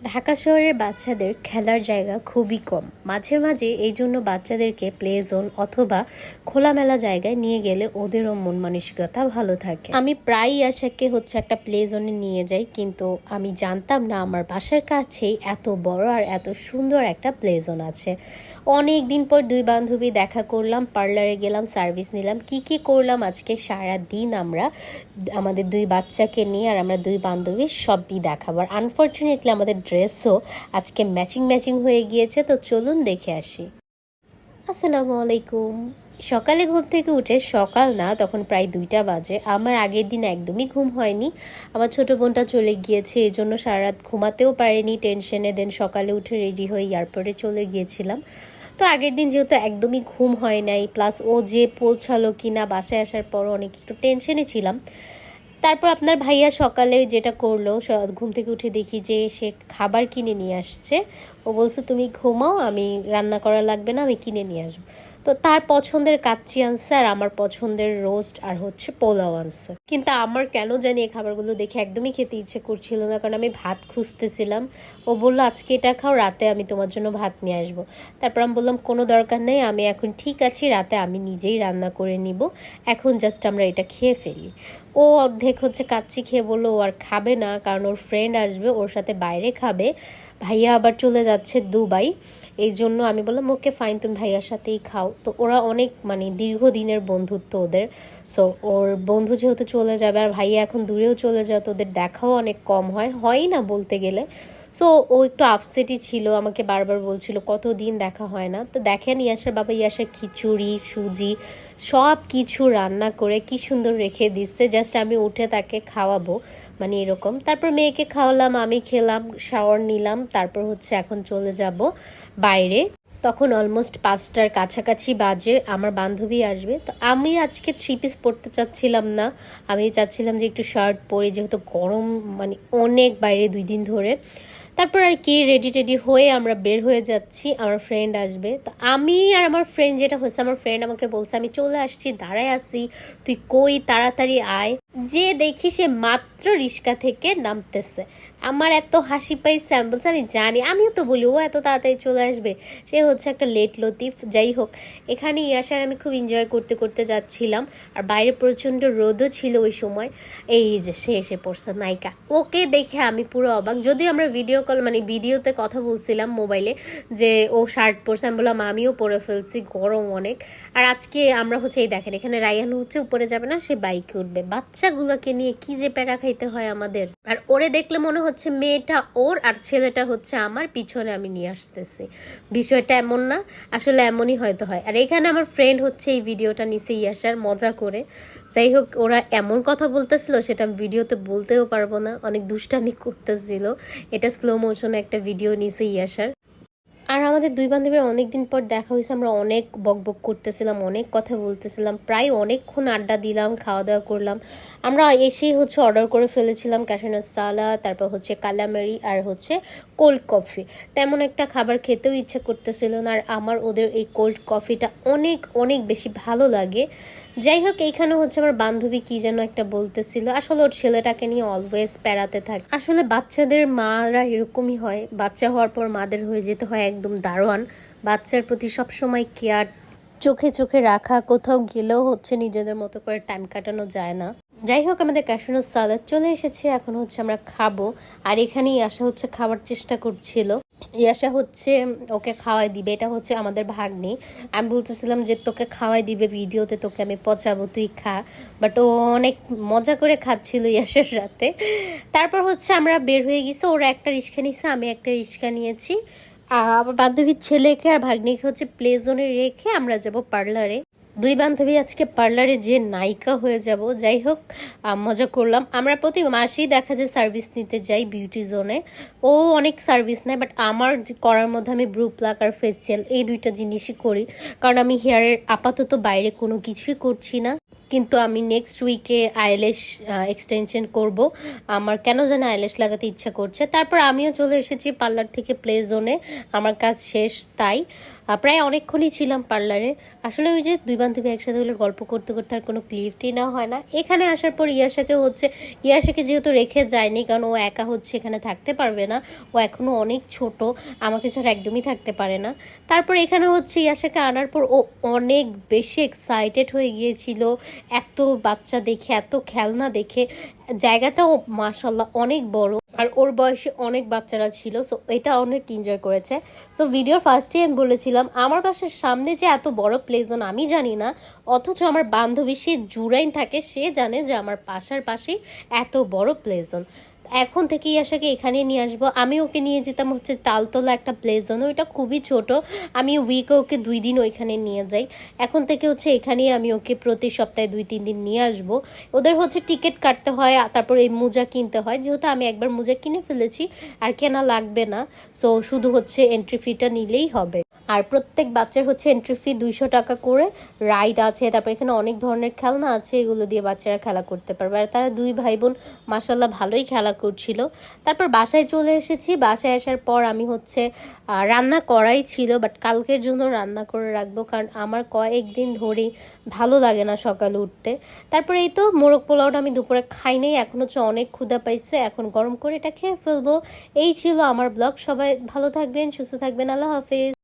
ঢাকা শহরের বাচ্চাদের খেলার জায়গা খুবই কম। মাঝে মাঝে এই জন্য বাচ্চাদেরকে প্লে জোন অথবা খোলামেলা জায়গায় নিয়ে গেলে ওদেরও মন মানসিকতা ভালো থাকে। আমি প্রায়ই আশাকে হচ্ছে একটা প্লে জোনে নিয়ে যাই, কিন্তু আমি জানতাম না আমার বাসার কাছেই এত বড় আর এত সুন্দর একটা প্লে জোন আছে। অনেক দিন পর দুই বান্ধবী দেখা করলাম পার্লারে গেলাম সার্ভিস নিলাম। কি কি করলাম আজকে? সারা দিন আমরা আমাদের দুই বাচ্চাকে নিয়ে আর আমরা দুই বান্ধবী সবই দেখাবো। আর আনফর্চুনেটলি আমাদের ড্রেসও আজকে ম্যাচিং ম্যাচিং হয়ে গিয়েছে, তো চলুন দেখে আসি। আসসালামু আলাইকুম। সকালে ঘুম থেকে উঠে সকাল না, তখন প্রায় দুইটা বাজে। আমার আগের দিন একদমই ঘুম হয়নি। আমার ছোট বোনটা চলে গিয়েছে, এই জন্য সারা রাত ঘুমাতেও পারেনি টেনশনে দেন সকালে উঠে রেডি হয়ে এয়ারপোর্টে চলে গিয়েছিলাম। তো আগের দিন যেহেতু একদমই ঘুম হয় নাই প্লাস ও যে পৌঁছালো কি না বাসায় আসার পর অনেক একটু টেনশনে ছিলাম। তারপর আপনার ভাইয়া সকালে যেটা করল ঘুম থেকে উঠে দেখি যে সে খাবার কিনে নিয়ে আসছে। ও বলছে, তুমি ঘুমাও, আমি রান্না করা লাগবে না, আমি কিনে নিয়ে আসব। তো তার পছন্দের কাচ্চি আনছে আর আমার পছন্দের রোস্ট আর হচ্ছে পোলাও আনছে। কিন্তু আমার কেন জানি এই খাবারগুলো দেখে একদমই খেতে ইচ্ছে করছিল না, কারণ আমি ভাত খুঁজতেছিলাম। ও বলল, আজকে এটা খাও, রাতে আমি তোমার জন্য ভাত নিয়ে আসব। তারপর আমি বললাম, কোনো দরকার নেই, আমি এখন ঠিক আছি, রাতে আমি নিজেই রান্না করে নিব। এখন জাস্ট আমরা এটা খেয়ে ফেলি। ও অর্ধেক হচ্ছে কাচ্চি খেয়ে বলল, ও আর খাবে না, কারণ ওর ফ্রেন্ড আসবে, ওর সাথে বাইরে খাবে। ভাইয়া আবার চলে যাচ্ছে দুবাই। এই জন্য আমি বললাম, ওকে ফাইন তুমি ভাইয়ার সাথেই খাও। তো ওরা অনেক মানে দীর্ঘদিনের বন্ধুত্ব ওদের। সো ওর বন্ধু যেহেতু চলে যাবে, আর ভাইয়া এখন দূরেও চলে যায়, তো ওদের দেখাও অনেক কম হয়। হয়ই না বলতে গেলে। সো ও একটু আপসেটই ছিল, আমাকে বারবার বলছিল, কতদিন দেখা হয় না? তো দেখেন ইয়াসের বাবা, ইয়াসের খিচুড়ি, সুজি, সব কিছু রান্না করে কি সুন্দর রেখে দিচ্ছে। জাস্ট আমি উঠে তাকে খাওয়াবো মানে এরকম। তারপর মেয়েকে খাওয়ালাম, আমি খেলাম শাওয়ার নিলাম, তারপর হচ্ছে এখন চলে যাব বাইরে। তখন অলমোস্ট পাঁচটার কাছাকাছি বাজে, আমার বান্ধবী আসবে। তো আমি আজকে থ্রি পিস পরতে চাচ্ছিলাম না। আমি চাচ্ছিলাম যে একটু শার্ট পরে, যেহেতু গরম মানে অনেক বাইরে দুই দিন ধরে। তারপর আর কি রেডি টেডি হয়ে আমরা বের হয়ে যাচ্ছি, আমার ফ্রেন্ড আসবে। তো আমি আর আমার ফ্রেন্ড যেটা হয়েছে, আমার ফ্রেন্ড আমাকে বলছে, আমি চলে আসছি, দাঁড়ায় আসি তুই কই, তাড়াতাড়ি আয়। যে দেখি সে মাত্র রিস্কা থেকে নামতেছে। আমার এত হাসি পাই স্যাম্পলস, আমি জানি, আমিও তো বলি, ও এত তাড়াতাড়ি চলে আসবে। সে হচ্ছে একটা লেট লতিফ, যাই হোক এখানে আসার আমি খুব এনজয় করতে করতে যাচ্ছিলাম। আর বাইরে প্রচণ্ড রোদও ছিল ওই সময়। এই যে, সে এসে পড়ছে, নায়িকা। ওকে দেখে আমি পুরো অবাক। যদি আমরা ভিডিও কল মানে ভিডিওতে কথা বলছিলাম মোবাইলে, যে ও শার্ট পরছে, আমি বললাম, আমিও পরে ফেলছি, গরম অনেক। আর আজকে আমরা হচ্ছে, এই দেখেন, এখানে রায়ান হচ্ছে, উপরে যাবে না, সে বাইকে উঠবে। বাচ্চাগুলোকে নিয়ে কি যে প্যারা খাইতে হয় আমাদের। আর ওরে দেখলে মনে হচ্ছে মেয়েটা ওর আর ছেলেটা হচ্ছে আমার, পিছনে আমি নিয়ে আসতেছি। বিষয়টা এমন না, আসলে এমনই হয়তো হয়। আর এখানে আমার ফ্রেন্ড হচ্ছে এই ভিডিওটা নিচে আসার মজা করে। যাই হোক, ওরা এমন কথা বলতেছিল, সেটা আমি ভিডিওতে বলতেও পারব না। অনেক দুষ্টামি করতেছিল। এটা স্লো মোশনে একটা ভিডিও নিচে আসার আর আমাদের দুই বান্ধবীর অনেক দিন পর দেখা হয়েছে, আমরা অনেক বকবক করতেছিলাম, অনেক কথা বলতেছিলাম, প্রায় অনেকক্ষণ আড্ডা দিলাম, খাওয়া দাওয়া করলাম। আমরা এসেই হচ্ছে অর্ডার করে ফেলেছিলাম ক্যাশানার সালা তারপর হচ্ছে কালামারি আর হচ্ছে কোল্ড কফি তেমন একটা খাবার খেতেও ইচ্ছা করতেছিল না, আর আমার ওদের এই কোল্ড কফিটা অনেক অনেক বেশি ভালো লাগে। যাই হোক এইখানে হচ্ছে আমার বান্ধবী কি যেন একটা বলতেছিল। আসলে ওর ছেলেটাকে নিয়ে অলওয়েজ প্যারাতে থাকে। আসলে বাচ্চাদের মারা এরকমই হয়। বাচ্চা হওয়ার পর মাদের হয়ে যেতে হয় একদম দারোয়ান। বাচ্চার প্রতি সবসময় কেয়ার চোখে চোখে রাখা। কোথাও গেলেও হচ্ছে নিজেদের মতো করে টাইম কাটানো যায় না। যাই হোক আমাদের ক্যাশনো সালাদ চলে এসেছে। এখন হচ্ছে আমরা খাব। আর এখানেই আসা হচ্ছে খাবার চেষ্টা করছিল। ইয়াসা হচ্ছে, ওকে খাওয়াই দিবে, এটা হচ্ছে আমাদের ভাগ্নি। আমি বলতেছিলাম যে, তোকে খাওয়াই দিবে ভিডিওতে, তোকে আমি পচাবো, তুই খা। বাট ও অনেক মজা করে খাচ্ছিল ইয়াসের সাথে। তারপর হচ্ছে আমরা বের হয়ে গেছি, ওরা একটা রিক্সা নিয়েছে আমি একটা রিক্সা নিয়েছি। আর আমার বান্ধবীর ছেলেকে আর ভাগ্নিকে হচ্ছে প্লে জোনে রেখে আমরা যাব পার্লারে দুই বান্ধবী আজকে পার্লারে যে নায়িকা হয়ে যাব, যাই হোক মজা করলাম। আমরা প্রতি মাসেই দেখা যায় সার্ভিস নিতে যাই বিউটি জোনে ও অনেক সার্ভিস নেয় বাট আমার করার মধ্যে আমি ব্রু প্লাক আর ফেসিয়াল এই দুইটা জিনিসই করি। কারণ আমি হেয়ারের আপাতত বাইরে কোনো কিছুই করছি না। কিন্তু আমি নেক্সট উইকে আইলেশ এক্সটেনশন করব। আমার কেন যেন আইলেশ লাগাতে ইচ্ছা করছে। তারপর আমিও চলে এসেছি পার্লার থেকে প্লে জোনে আমার কাজ শেষ তাই। প্রায় অনেকক্ষণই ছিলাম পার্লারে। আসলে ওই যে দুই বান্ধবী একসাথে হলে গল্প করতে করতে আর কোনো ক্লিপটি না হয় না। এখানে আসার পর ইয়াশাকে হচ্ছে, ইয়াশাকে যেহেতু রেখে যায়নি, কারণ ও একা হচ্ছে, এখানে থাকতে পারবে না। ও এখনও অনেক ছোট, আমাকে ছাড়া একদমই থাকতে পারে না। তারপর এখানে হচ্ছে ইয়াশাকে আনার পর ও অনেক বেশি এক্সাইটেড হয়ে গিয়েছিল। এত বাচ্চা দেখে, এত খেলনা দেখে, জায়গাটাও মাসাল্লাহ অনেক বড়। আর ওর বয়সে অনেক বাচ্চারা ছিল সো এটা অনেক এনজয় করেছে। সো ভিডিওর ফার্স্টে আমি বলেছিলাম, আমার বাসার সামনে যে এত বড় প্লে জোন আমি জানি না, অথচ আমার বান্ধবী সে জুরাইন থাকে, সে জানে যে আমার পাশার পাশেই এত বড় প্লে জোন এখন থেকে ইয়াশাকে এখানে নিয়ে আসব। আমি ওকে নিয়ে যেতাম হচ্ছে তালতলা একটা প্লে জোন ওইটা খুবই ছোট। আমি উইকে ওকে দুই দিন ওইখানে নিয়ে যাই। এখন থেকে হচ্ছে এখানেই আমি ওকে প্রতি সপ্তাহে দুই, তিন দিন নিয়ে আসব। ওদের হচ্ছে টিকিট কাটতে হয় তারপর এই মোজা কিনতে হয়। যেহেতু আমি একবার মোজা কিনে ফেলেছি, আর কেনা লাগবে না। সো শুধু হচ্ছে এন্ট্রি ফিটা নিলেই হবে। আর প্রত্যেক বাচ্চার হচ্ছে এন্ট্রি ফি দুইশো টাকা করে। রাইড আছে, তারপর এখানে অনেক ধরনের খেলনা আছে। এগুলো দিয়ে বাচ্চারা খেলা করতে পারবে। আর তারা দুই ভাই বোন মাসাল্লাহ ভালোই খেলা করছিল। তারপর বাসায় চলে এসেছি। বাসায় আসার পর আমি হচ্ছে রান্না করাই ছিল বাট কালকের জন্য রান্না করে রাখব, কারণ আমার কয়েকদিন ধরেই ভালো লাগে না সকালে উঠতে। তারপরে এই তো মোরগ পোলাওটা আমি দুপুরে খাই নাই, এখন হচ্ছে অনেক ক্ষুধা পাইছে, এখন গরম করে এটা খেয়ে ফেলব। এই ছিল আমার ব্লগ। সবাই ভালো থাকবেন, সুস্থ থাকবেন। আল্লাহ হাফিজ।